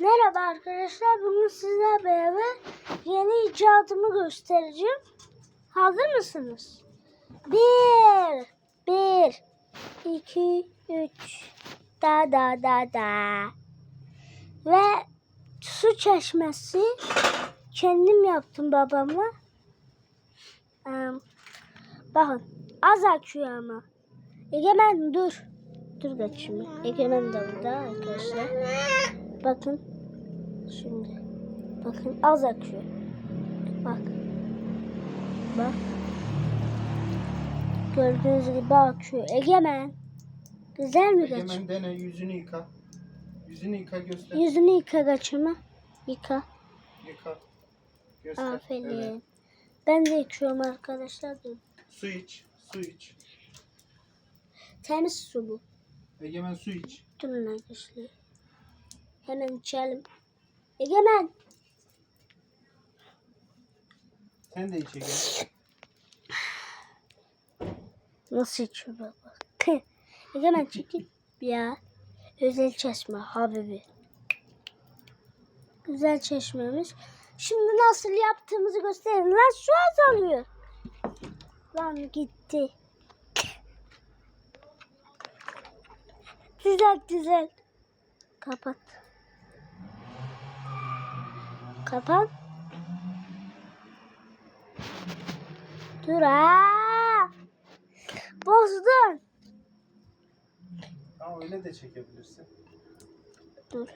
Merhaba arkadaşlar. Bugün sizlerle beraber yeni icadımı göstereceğim. Hazır mısınız? Bir, bir, iki, üç, da da da da. Ve su çeşmesi kendim yaptım babamla. Ee, bakın az akıyor ama. Egemen dur. Dur şimdi. Egemen de burada arkadaşlar. Bakın. Şimdi. Bakın az akıyor. Bak. Bak. Gördüğünüz gibi akıyor. Egemen. Güzel mi geç? Hemen dene yüzünü yıka. Yüzünü yıka göster. Yüzünü yıka kaçımı. Yıka. Yıka. Göster. Aferin. Evet. Ben de yıkıyorum arkadaşlar. Dur. Su iç. Su iç. Temiz su bu. Egemen su iç. Durun arkadaşlar. Hemen içelim. Egemen. Sen de iç Egemen. Nasıl içiyor baba? Egemen çekil. Ya. Özel çeşme habibi. Güzel çeşmemiz. Şimdi nasıl yaptığımızı gösterelim. Lan su azalıyor. Lan gitti. Güzel güzel. Kapat. Kapat. Dur ha. Bozdun. Ama öyle de çekebilirsin. Dur.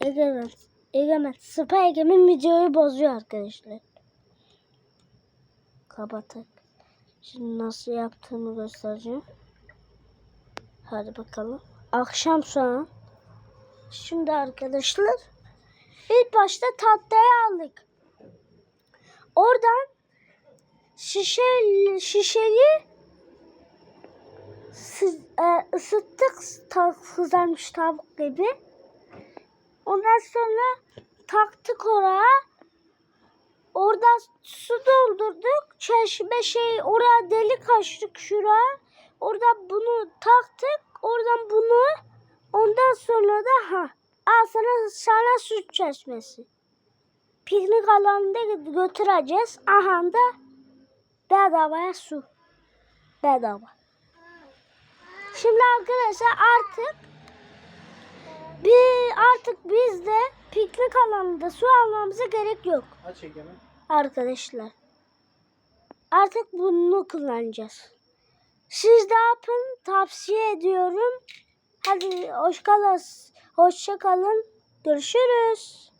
Egemen. Egemen. Sıpa Egemen videoyu bozuyor arkadaşlar. Kapatık. Şimdi nasıl yaptığımı göstereceğim. Hadi bakalım. Akşam an. Şimdi arkadaşlar. İlk başta tahtayı aldık. Oradan şişe şişeyi Siz, e, ısıttık kızarmış tavuk gibi. Ondan sonra taktık oraya. Orada su doldurduk. Çeşme şey oraya delik açtık şuraya. Orada bunu taktık. Oradan bunu ondan sonra da ha al sana, sana su çeşmesi. Piknik alanında götüreceğiz. Aha da bedavaya su. Bedava. Şimdi arkadaşlar artık bir artık biz de piknik alanında su almamıza gerek yok Aç Egemen. arkadaşlar. Artık bunu kullanacağız. Siz de yapın tavsiye ediyorum. Hadi hoş kalın. Hoşça kalın. Görüşürüz.